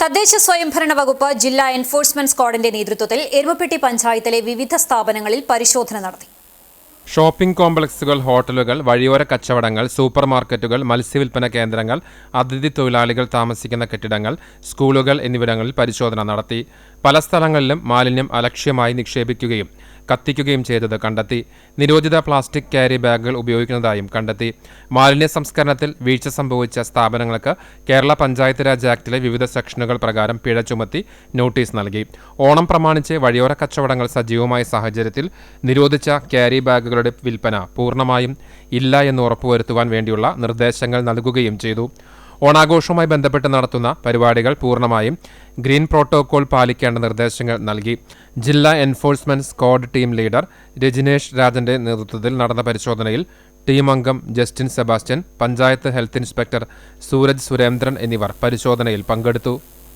തദ്ദേശ സ്വയംഭരണ വകുപ്പ് ജില്ലാ എൻഫോഴ്സ്മെന്റ് സ്ക്വാഡിന്റെ നേതൃത്വത്തിൽ എരുമപ്പെട്ടി പഞ്ചായത്തിലെ വിവിധ സ്ഥാപനങ്ങളിൽ പരിശോധന നടത്തി. ഷോപ്പിംഗ് കോംപ്ലക്സുകൾ ഹോട്ടലുകൾ വഴിയോര കച്ചവടങ്ങൾ സൂപ്പർ മാർക്കറ്റുകൾ മത്സ്യവില്പന കേന്ദ്രങ്ങൾ അതിഥി തൊഴിലാളികൾ താമസിക്കുന്ന കെട്ടിടങ്ങൾ സ്കൂളുകൾ എന്നിവിടങ്ങളിൽ പരിശോധന നടത്തി. പല സ്ഥലങ്ങളിലും മാലിന്യം അലക്ഷ്യമായി നിക്ഷേപിക്കുകയും കത്തിക്കുകയും ചെയ്തത്. കണ്ടെത്തി. നിരോധിത പ്ലാസ്റ്റിക് ക്യാരി ബാഗുകൾ ഉപയോഗിക്കുന്നതായും കണ്ടെത്തി. മാലിന്യ സംസ്കരണത്തിൽ വീഴ്ച സംഭവിച്ച സ്ഥാപനങ്ങൾക്ക് കേരള പഞ്ചായത്ത് രാജ് ആക്ടിലെ വിവിധ സെക്ഷനുകൾ പ്രകാരം പിഴ ചുമത്തി നോട്ടീസ് നൽകി. ഓണം പ്രമാണിച്ച് വഴിയോര കച്ചവടങ്ങൾ സജീവമായ സാഹചര്യത്തിൽ നിരോധിച്ച ക്യാരി ബാഗുകളുടെ വിൽപ്പന പൂർണമായും ഇല്ല എന്ന് ഉറപ്പുവരുത്തുവാൻ വേണ്ടിയുള്ള നിർദ്ദേശങ്ങൾ നൽകുകയും ചെയ്തു. ഓണാഘോഷവുമായി ബന്ധപ്പെട്ട് നടത്തുന്ന പരിപാടികൾ പൂർണമായും ഗ്രീൻ പ്രോട്ടോകോൾ പാലിക്കേണ്ട നിർദ്ദേശങ്ങൾ നൽകി. ജില്ലാ enforcement squad team leader Rajinesh രാജന്റെ നേതൃത്വത്തിൽ നടന്ന പരിശോധനയിൽ ടീം അംഗം Justin Sebastian panchayat health inspector Sooraj Surendran എന്നിവർ പരിശോധനയിൽ പങ്കെടുത്തു.